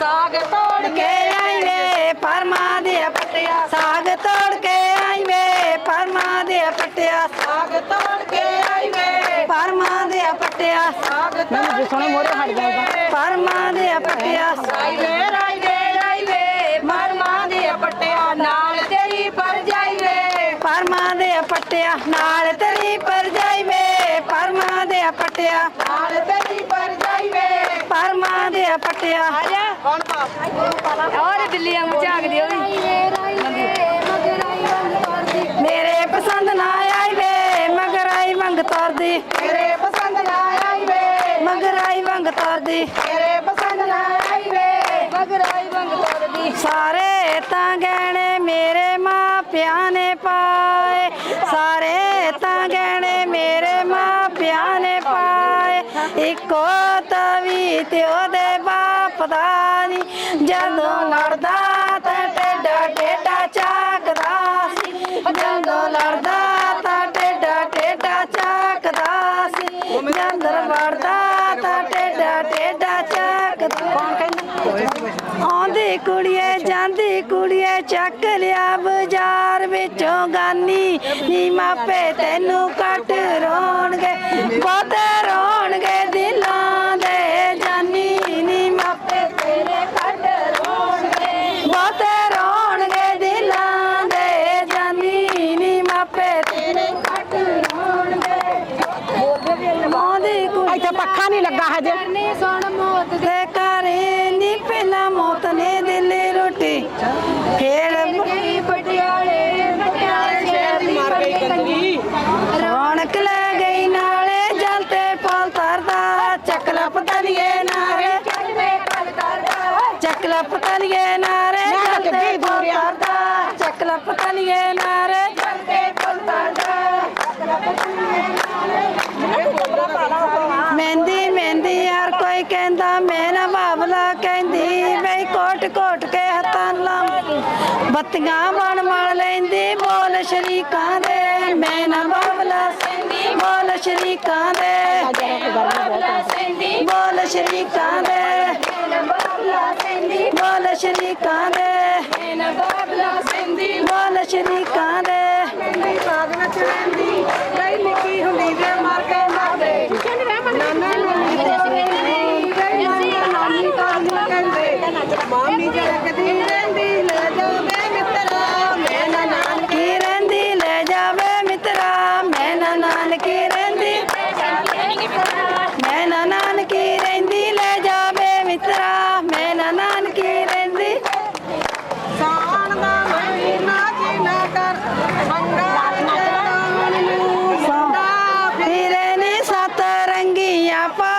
ਸਾਗ ਤੋੜ ਕੇ ਆਈ ਵੇ ਪਰਮਾ ਦੇ ਪਟਿਆ ਦੇ ਪਟਿਆ। ਸਾਗ ਤੋੜ ਸੋਹਣੇ ਮੋਰੇ ਹਟ ਜਾਏਗਾ ਪਰਮਾ ਦੇ ਪਟਿਆ। ਰਾਈਵੇ ਰਾਈਵੇ ਰਾਈਵੇ ਪਰਮਾਂ ਦੇ ਪੱਟਿਆ ਨਾਲ ਤੇਰੀ ਪਰ ਜਾਈਵੇ ਪਰਮਾ ਦੇ ਪਟਿਆ ਨਾਲ ਤੇਰੀ ਪਰ ਜਾਈ ਵੇ ਪਰਮਾ ਦੇ ਪਟਿਆ। ਨਾਲ ਤੇਰੀ ਪਰ ਜਾਈਵੇ ਪਰਮਾ ਦੇ ਪਟਿਆ। ਕੌਣ ਪਾ ਔਰ ਬਿੱਲੀਆਂ ਮਝਾਕਦੀ ਉਹਦੀ। ਮੇਰੇ ਪਸੰਦ ਨਾ ਆਈ ਵੇ ਮਗਰ ਆਈ ਮੰਗ ਤੋਰਦੀ। ਤੇਰੇ ਪਸੰਦ ਨਾ ਆਈ ਵੇ ਮਗਰ ਆਈ ਮੰਗ ਤੋਰਦੀ। ਤੇਰੇ ਪਸੰਦ ਨਾ ਆਈ ਵੇ ਮਗਰਾਈ ਬੰਗ ਤੋੜਦੀ ਸਾਰੇ ਤਾਂ ਗਹਿਣੇ ਮੇਰੇ ਮਾਂ ਪਿਆਂ ਨੇ ਪਾਏ। ਸਾਰੇ ਤਾਂ ਗਹਿਣੇ ਮੇਰੇ ਮਾਂ ਪਿਆਂ ਨੇ ਪਾਏ। ਇੱਕੋ ਤਵੀ ਤੇ ਉਹਦੇ ਬਾਪ ਦਾ ਨੀ। ਜਦੋਂ ਲੜਦਾ ਆਉਂਦੀ ਕੁੜੀਏ ਜਾਂਦੀ ਕੁੜੀਏ ਚੱਕ ਲਿਆ ਬਾਜ਼ਾਰ ਵਿੱਚੋਂ ਗਾਨੀ। ਨੀ ਮਾਪੇ ਤੈਨੂੰ ਕੱਟ ਰੋਣਗੇ ਬਹੁਤੇ ਰੋਣਗੇ ਦਿਲਾਂ ਦੇ ਜਾਨੀ। ਨੀ ਮਾਪੇ ਤੇਰੇ ਕੱਟ ਰੋਣਗੇ ਬਹੁਤੇ ਰੋਣਗੇ ਦਿਲਾਂ ਦੇ ਜਾਨੀ। ਨੀ ਮਾਪੇ ਤੇਰੇ ਕੱਟ ਰੋਣਗੇ। ਆਉਂਦੀ ਕੁੜੀ ਇੱਥੇ ਪੱਖਾ ਨਹੀਂ ਲੱਗਾ ਹਜੇ। ਸੁਣ ਮੌਤ ਤੇ ਪਤਲੀਏ ਨਾਰੇ ਚੱਕਦੇ ਪਲ ਕਰਦਾ ਚੱਕਲਾ ਪਤਲੀਏ ਨਾਰੇ ਤੇ ਪਲ ਤਰਦਾ ਚੱਕਲਾ ਪਤਲੀਏ ਨਾਰੇ ਚੱਕਦੇ ਪਲ ਕਰਦਾ ਮਹਿੰਦੀ ਮਹਿੰਦੀ ਹਰ ਕੋਈ ਕਹਿੰਦਾ ਮੈਂ ਨਾ ਬਾਬਲਾ ਕਹਿੰਦੀ। ਬਈ ਕੋਟ ਕੋਟ ਕੇ ਹੱਥਾਂ ਲਾਂ ਬੱਤੀਆਂ ਬਣ ਮਲ ਲੈਂਦੀ ਬੋਲ ਸ਼ਰੀਕਾਂ ਦੇ। ਮੈਂ ਨਾ ਬਾਬਲਾ ਸੈਂਦੀ ਬੋਲ ਸ਼ਰੀਕਾਂ ਦੇ। ਬੋਲ ਸ਼ਰੀਕਾਂ ਦੇ ਬੋਲ ਸ਼ਰੀਕਾਂ ਦੇ ਬੋਲ ਸ਼ਰੀਕਾਂ ਦੇ ਸਾਗ ਵਿੱਚ ਰਹਿੰਦੀ ਕਈ ਨਿੱਕੀ ਹੁੰਦੀ ਦੇ ਮਰ ਕੇ ਮਰਦੇ ਨਾਨਾ ਨਾਨੀ ਕਹਿੰਦੇ ਮਾਮੀ ਜੜਕਦੀ ਰਹਿੰਦੀ ਲੈ ਜਾਵੇ। ya.